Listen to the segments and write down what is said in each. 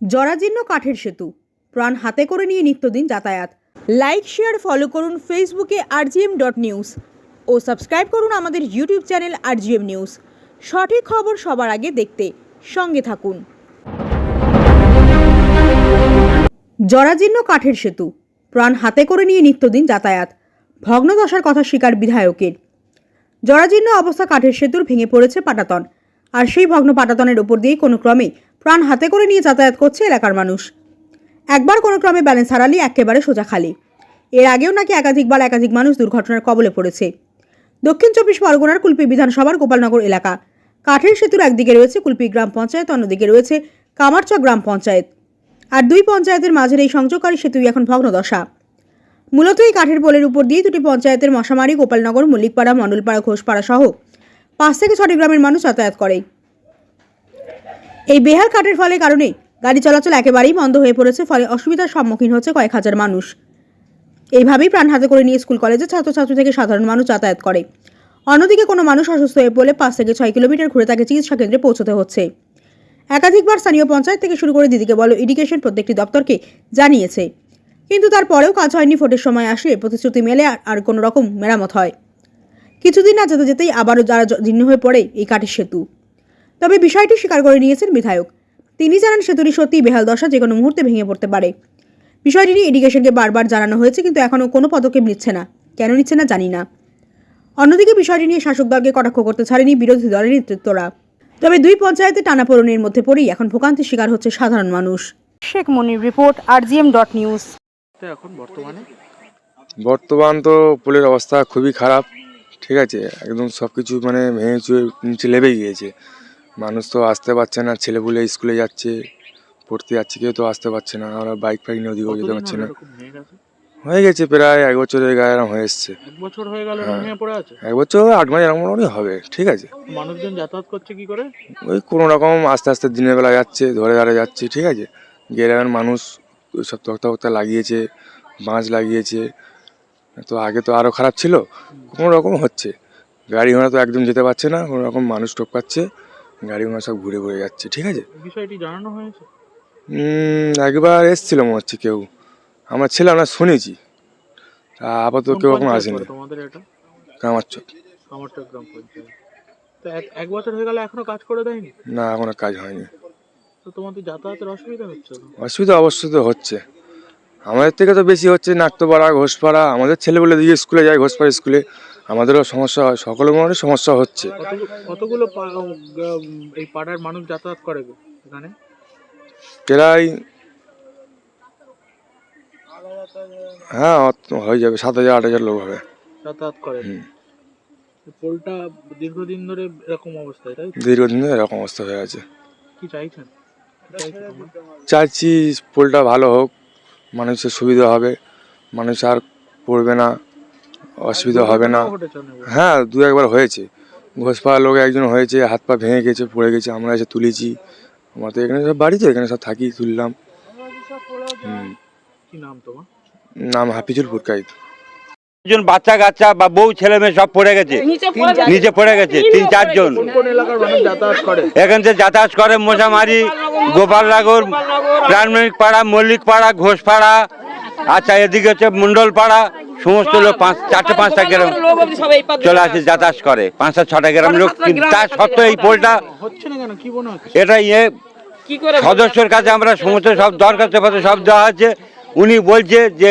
জরাজীর্ণ কাঠের সেতু। প্রাণ হাতে করে নিয়ে নিত্যদিন যাতায়াত। লাইক শেয়ার ফলো করুন ফেসবুকে আরজিএম ডট নিউজ ও সাবস্ক্রাইব করুন আমাদের ইউটিউব চ্যানেল আরজিএম নিউজ সঠিক খবর সবার আগে দেখতে সঙ্গে থাকুন। জরাজীর্ণ কাঠের সেতু। প্রাণ হাতে করে নিয়ে নিত্যদিন যাতায়াত। ভগ্নদশার কথা স্বীকার বিধায়কের। জরাজীর্ণ অবস্থা কাঠের সেতুর ভেঙে পড়েছে পাটাতন। আর সেই ভগ্ন পাটাতনের উপর দিয়েই কোনো ক্রমে প্রাণ হাতে করে নিয়ে যাতায়াত করছে এলাকার মানুষ। একবার কোনো ক্রমে ব্যালেন্স হারালি একেবারে সোজা খালি। এর আগেও নাকি একাধিকবার একাধিক মানুষ দুর্ঘটনার কবলে পড়েছে। দক্ষিণ চব্বিশ পরগনার কুলপি বিধানসভার গোপালনগর এলাকা। কাঠের সেতুর একদিকে রয়েছে কুলপি গ্রাম পঞ্চায়েত, অন্যদিকে রয়েছে কামারচক গ্রাম পঞ্চায়েত। আর দুই পঞ্চায়েতের মাঝের এই সংযোগকারী সেতুই এখন ভগ্নদশা। মূলত এই কাঠের পোলের উপর দিয়ে দুটি পঞ্চায়েতের মশামারি, গোপালনগর, মল্লিকপাড়া, মণ্ডলপাড়া, ঘোষপাড়া সহ পাঁচ থেকে ছটি গ্রামের মানুষ যাতায়াত করে। এই বেহাল কাঠের ফলে কারণে গাড়ি চলাচল একেবারেই বন্ধ হয়ে পড়েছে, ফলে অসুবিধার সম্মুখীন হচ্ছে কয়েক হাজার মানুষ। এইভাবেই প্রাণ হাতে করে নিয়ে স্কুল, কলেজে ছাত্রছাত্রী থেকে সাধারণ মানুষ যাতায়াত করে। অন্যদিকে কোনো মানুষ অসুস্থ হয়ে পড়লে পাঁচ থেকে ছয় কিলোমিটার ঘুরে তাকে চিকিৎসা কেন্দ্রে পৌঁছতে হচ্ছে। একাধিকবার স্থানীয় পঞ্চায়েত থেকে শুরু করে দিদিকে বলো ইরিগেশন প্রত্যেকটি দপ্তরকে জানিয়েছে। কিন্তু তারপরেও কাজ হয়নি, ভোটের সময় আসলে প্রতিশ্রুতি মেলে আর কোনো রকম মেরামত হয়। কিছুদিন না যেতে যেতেই আবারও যারা জীর্ণ হয়ে পড়ে এই কাঠের সেতু। তবে বিষয়টি স্বীকার করে নিয়েছেন বিধায়ক। তিনি জানান সেতুটি সত্যিই বেহাল দশা যে কোনো মুহূর্তে ভেঙে পড়তে পারে। বিষয়টি নিয়ে ইরিগেশনকে বারবার জানানো হয়েছে কিন্তু এখনও কোনো পদক্ষেপ নিচ্ছে না। কেন নিচ্ছে না জানি না। অন্যদিকে বিষয়টি নিয়ে শাসক দলকে কটাক্ষ করতে ছাড়েনি বিরোধী দলের নেতৃত্বরা। তবে দুই পঞ্চায়েতে টানাপোড়েনের মধ্যে পড়েই এখন ভোগান্তির শিকার হচ্ছে সাধারণ মানুষ। Sheikh Monir report RGM dot news. এখন বর্তমানে? বর্তমান তো পুলের অবস্থা খুবই খারাপ ঠিক আছে? একদম সব কিছু মানে ভেঙে চুয়ে নিচে লেবে গিয়েছে। মানুষ তো আসতে পারছে না ছেলেপুলে স্কুলে যাচ্ছে পড়তে যাচ্ছে কেউ তো আসতে পারছে না আমরা বাইক ফাইক নিয়ে ওদিকেও যেতে পারছি না। এরকম হয়ে গেছে প্রায় এক বছরের গায়ে এরম হয়ে এসছে। এক বছর হয়ে গেল এরকম হ্যাঁ। পড়ে আছে? এক বছর আট মাস এরকম মোটামুটি হবে ঠিক আছে। মানুষজন যাতায়াত করছে কি করে? ওই কোনো রকম আস্তে আস্তে দিনের বেলা যাচ্ছে ধরে ধরে যাচ্ছে ঠিক আছে। গ্রামের মানুষ ওই সব তক্তা ফক্তা লাগিয়েছে বাঁশ লাগিয়েছে তো আগে তো আরও খারাপ ছিল কোনো রকম হচ্ছে। গাড়ি ঘোড়া তো একদম যেতে পারছে না কোনো রকম মানুষ টপকাচ্ছে গাড়ি ঘোড়া সব ঘুরে ঘুরে যাচ্ছে ঠিক আছে? বিষয়টি জানানো হয়েছে? একবার এসছিল মনে হচ্ছে কেউ। আমার ছেলে আমরা শুনেছি। তা আপাতত কেউ এখন আসেনি। তোমাদের এটা? কামার চোখ কামারচক গ্রাম পঞ্চায়েত। তো এক বছর হয়ে গেল এখনও কাজ করে দেয়নি? না এখনও কাজ হয়নি। তো তোমাদের যাতায়াতের অসুবিধা হচ্ছে অসুবিধা অবশ্যই তো হচ্ছে। আমাদের থেকে তো বেশি হচ্ছে নাট্যপাড়া ঘোষপাড়া। আমাদের ছেলেগুলো দিকে স্কুলে যায় ঘোষপাড়া স্কুলে। আমাদেরও সমস্যা হয় সকলের মনে সমস্যা হচ্ছে। কতগুলো এই পাড়ার মানুষ যাতায়াত করে এখানে? প্রায় হ্যাঁ হয়ে যাবে সাত হাজার আট হাজার লোক হবে। যাতায়াত করে। পোলটা দীর্ঘদিন ধরে এরকম অবস্থায় তাই দীর্ঘদিন ধরে এরকম অবস্থা হয়ে আছে। কি চাইছেন? চাইছি পোলটা ভালো হোক মানুষের সুবিধা হবে মানুষ আর পড়বে না। অসুবিধা হবে না। হ্যাঁ দু একবার হয়েছে। ঘোষপাড়ার লোক একজন হয়েছে হাত পা ভেঙে গেছে পড়ে গেছে আমরা এসে তুলেছি। আমরা তো এখানে সব বাড়ি তো এখানে সব থাকি তুললাম। হুম। নাম তোমার? নাম হাফিজুল ফুরকাইত একজন বাচ্চা কাচ্চা বা বউ ছেলে মেয়ে সব পড়ে গেছে। নিচে পড়ে গেছে। তিন চারজন এখান থেকে যাতায়াত করে মশামারি গোপালনগর প্রাণমিক পাড়া মল্লিক পাড়া ঘোষ পাড়া আচ্ছা এদিকে হচ্ছে মন্ডল পাড়া সমস্ত লোক পাঁচ চারটে পাঁচটা গ্রাম চলে আসে যাতায়াত করে। পাঁচটা ছটা গ্রাম লোক কিন্তু তার সত্ত্বেও এই পোলটা হচ্ছে না কেন? কি এটা ইয়ে সদস্যের কাছে আমরা সমস্ত সব দরখাস্ত পত্র সব দেওয়া আছে। উনি বলছে যে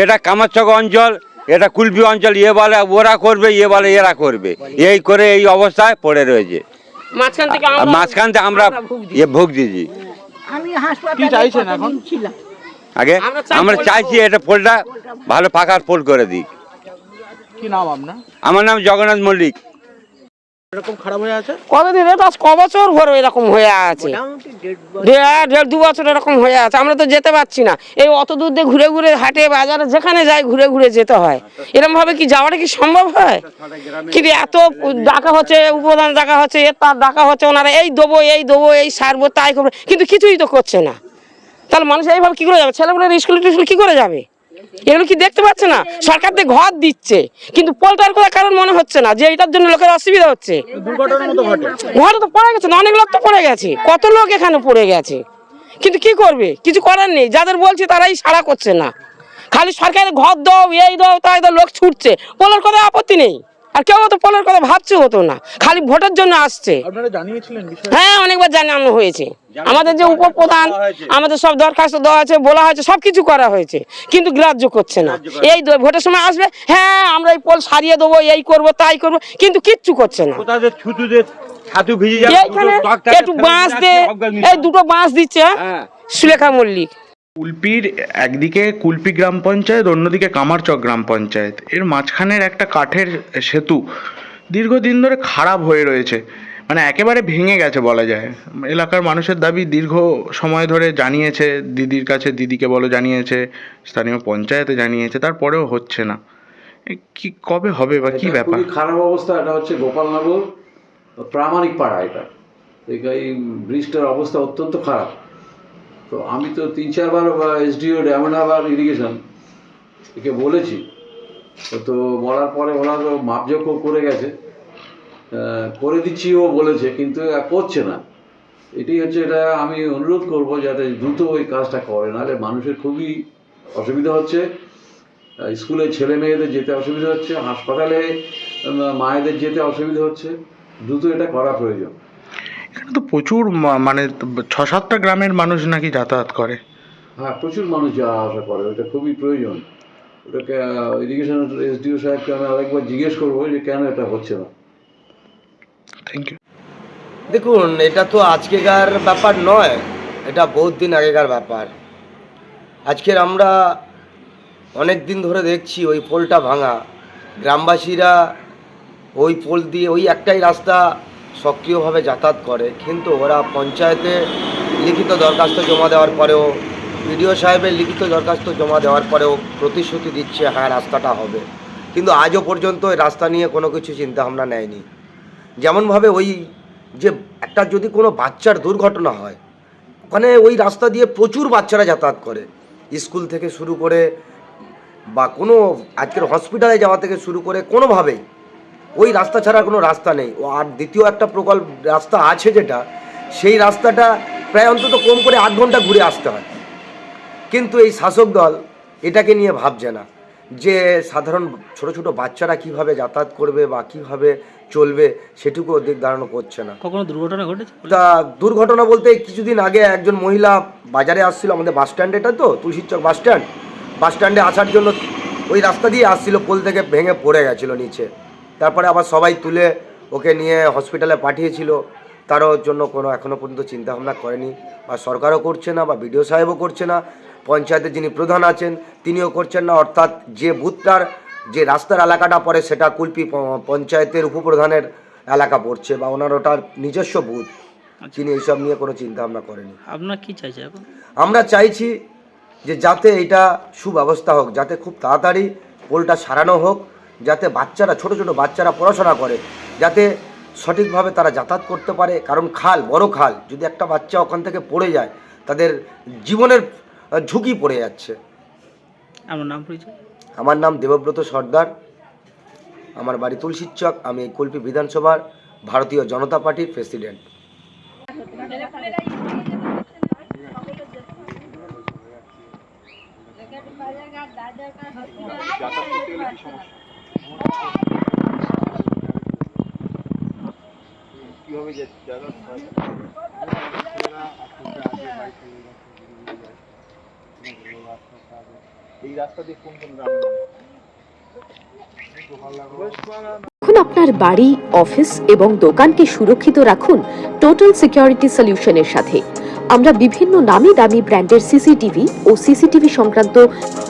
এটা কামারচক অঞ্চল এটা কুলপি অঞ্চল ইয়ে বলে ওরা করবে ইয়ে বলে এরা করবে। এই করে এই অবস্থায় পড়ে রয়েছে। মাঝখান থেকে আর আমরা ইয়ে ভোগ দিয়েছি। কি চাইছেন এখন? আগে আমরা চাইছি এটা পোলটা ভালো পাকার পোল করে দিই কি নাম আপনার? আমার নাম জগন্নাথ মল্লিক। এরকম খারাপ হয়ে আছে? কতদিন এটা আজ ক বছর ভরে এরকম হয়ে আছে। দেড় দু বছর এরকম হয়ে আছে। আমরা তো যেতে পারছি না। এই অত দূর দিয়ে ঘুরে ঘুরে হাটে বাজারে যেখানে যাই ঘুরে ঘুরে যেতে হয়। এরকম ভাবে কি যাওয়াটা কি সম্ভব হয়? কিন্তু এত ডাকা হচ্ছে উপদান ডাকা হচ্ছে এর তার ডাকা হচ্ছে ওনারা এই দেবো এই দেবো এই সারবো তাই করব। কিন্তু কিছুই তো করছে না। তাহলে মানুষ এইভাবে কি করে যাবে? ছেলেগুলো স্কুল টিস্কুল কি করে যাবে? এগুলো কি দেখতে পাচ্ছে না? সরকার থেকে ঘর দিচ্ছে কিন্তু পোলটার করে কারণ মনে হচ্ছে না যে এটার জন্য লোকের অসুবিধা হচ্ছে। ঘরে তো পড়ে গেছে না অনেক লোক তো পড়ে গেছে কত লোক এখানে পড়ে গেছে? কিন্তু কি করবে? কিছু করার নেই যাদের বলছে তারাই সাড়া করছে না। খালি সরকারের ঘর দাও এই দাও তাই দাও লোক ছুটছে পোলের কথা আপত্তি নেই। আর কেউ তো পোলের কথা ভাবছে হতো না। খালি ভোটের জন্য আসছে। হ্যাঁ অনেকবার জানানো হয়েছে। আমাদের যে উপপ্রধান আমাদের সব দরখাস্ত দেওয়া হয়েছে বলা হয়েছে সব কিছু করা হয়েছে। কিন্তু গ্রাহ্য করছে না। এই ভোটের সময় আসবে হ্যাঁ আমরা এই পোল সারিয়ে দেবো এই করব তাই করব কিন্তু কিচ্ছু করছে না। এইখানে একটু বাঁশ দে এই দুটো বাঁশ দিচ্ছে হ্যাঁ। সুলেখা মল্লিক। কুলপির একদিকে কুলপি গ্রাম পঞ্চায়েত অন্যদিকে কামারচক গ্রাম পঞ্চায়েত। এর মাঝখানের একটা কাঠের সেতু দীর্ঘদিন ধরে খারাপ হয়ে রয়েছে। মানে একেবারে ভেঙে গেছে বলা যায়। এলাকার মানুষের দাবি দীর্ঘ সময় ধরে জানিয়েছে দিদির কাছে দিদিকে বলো জানিয়েছে স্থানীয় পঞ্চায়েতে জানিয়েছে তারপরেও হচ্ছে না। কি কবে হবে বা কি ব্যাপার? খারাপ অবস্থা এটা হচ্ছে গোপালনগর প্রামাণিক পাড়া এটা। এই ব্রিজটার অবস্থা অত্যন্ত খারাপ। তো আমি তো তিন চারবার এসডিও ড্যামেনাবার ইরিগেশন একে বলেছি। তো বলার পরে ওরা তো মাপজোকও করে গেছে। করে দিচ্ছি ও বলেছে, কিন্তু করছে না। এটাই হচ্ছে এটা আমি অনুরোধ করব যাতে দ্রুত ওই কাজটা করে, নাহলে মানুষের খুবই অসুবিধা হচ্ছে। স্কুলে ছেলে মেয়েদের যেতে অসুবিধা হচ্ছে, হাসপাতালে মায়েদের যেতে অসুবিধা হচ্ছে। দ্রুত এটা করা প্রয়োজন। এখানে তো প্রচুর মা- মানে ছ সাতটা গ্রামের মানুষ নাকি যাতায়াত করে। হ্যাঁ প্রচুর মানুষ যাওয়া আসা করে ওটা খুবই প্রয়োজন। ওটাকে ইরিগেশন এসডিও সাহেবকে আমি আরেকবার জিজ্ঞেস করব যে কেন এটা হচ্ছে না। থ্যাংক ইউ দেখুন এটা তো আজকেকার ব্যাপার নয় এটা বহুত দিন আগেকার ব্যাপার। আজকের আমরা অনেক দিন ধরে দেখছি ওই পোলটা ভাঙা। গ্রামবাসীরা ওই পোল দিয়ে ওই একটাই রাস্তা সক্রিয়ভাবে যাতায়াত করে, কিন্তু ওরা পঞ্চায়েতে লিখিত দরখাস্ত জমা দেওয়ার পরেও, বিডিও সাহেবের লিখিত দরখাস্ত জমা দেওয়ার পরেও প্রতিশ্রুতি দিচ্ছে হ্যাঁ রাস্তাটা হবে। কিন্তু আজও পর্যন্ত ওই রাস্তা নিয়ে কোনো কিছু চিন্তাভাবনা নেয়নি। যেমনভাবে ওই যে একটা যদি কোনো বাচ্চার দুর্ঘটনা হয় ওখানে ওই রাস্তা দিয়ে প্রচুর বাচ্চারা যাতায়াত করে। স্কুল থেকে শুরু করে বা কোনো আজকের হসপিটালে যাওয়া থেকে শুরু করে কোনোভাবেই ওই রাস্তা ছাড়া কোনো রাস্তা নেই। ও আর দ্বিতীয় একটা প্রকল্প রাস্তা আছে যেটা সেই রাস্তাটা প্রায় অন্তত কম করে আট ঘণ্টা ঘুরে আসতে হয়। কিন্তু এই শাসক দল এটাকে নিয়ে ভাবছে না যে সাধারণ ছোট ছোট বাচ্চারা কীভাবে যাতায়াত করবে বা কীভাবে চলবে সেটুকু দিক ধারণ করছে না। কখনো দুর্ঘটনা ঘটেছে? তা দুর্ঘটনা বলতে কিছুদিন আগে একজন মহিলা বাজারে আসছিল আমাদের বাস স্ট্যান্ড এটা তো তুলসীর চক বাস স্ট্যান্ড। বাস স্ট্যান্ডে আসার জন্য ওই রাস্তা দিয়ে আসছিল পোল থেকে ভেঙে পড়ে গেছিল নিচে। তারপরে আবার সবাই তুলে ওকে নিয়ে হসপিটালে পাঠিয়েছিল। তারও জন্য কোনো এখনও পর্যন্ত চিন্তাভাবনা করেনি। বা সরকারও করছে না বা বিডিও সাহেবও করছে না। পঞ্চায়েতের যিনি প্রধান আছেন তিনিও করছেন না। অর্থাৎ যে বুথটার যে রাস্তার এলাকাটা পড়ে সেটা কুলপি পঞ্চায়েতের উপপ্রধানের এলাকা পড়ছে বা ওনার ওটার নিজস্ব বুথ তিনি এইসব নিয়ে কোনো চিন্তা ভাবনা করেনি। আপনার কি চাইছে এখন? আমরা চাইছি যে যাতে এটা সুব্যবস্থা হোক যাতে খুব তাড়াতাড়ি পোলটা সারানো হোক। যাতে বাচ্চারা ছোট ছোট বাচ্চারা পড়াশোনা করে যাতে সঠিকভাবে তারা যাতায়াত করতে পারে। কারণ খাল বড় খাল যদি একটা বাচ্চা ওখান থেকে পড়ে যায় তাদের জীবনের ঝুঁকি পড়ে যাচ্ছে। আপনার নাম পরিচয়? আমার নাম দেবব্রত সর্দার। আমার বাড়ি তুলসীর চক। আমি কুলপি বিধানসভার ভারতীয় জনতা পার্টির প্রেসিডেন্ট। এখন আপনার বাড়ি, অফিস এবং দোকানকে সুরক্ষিত রাখুন টোটাল সিকিউরিটি সলিউশনের সাথে। আমরা বিভিন্ন নামি দামি ব্র্যান্ডের সিসিটিভি ও সিসিটিভি সংক্রান্ত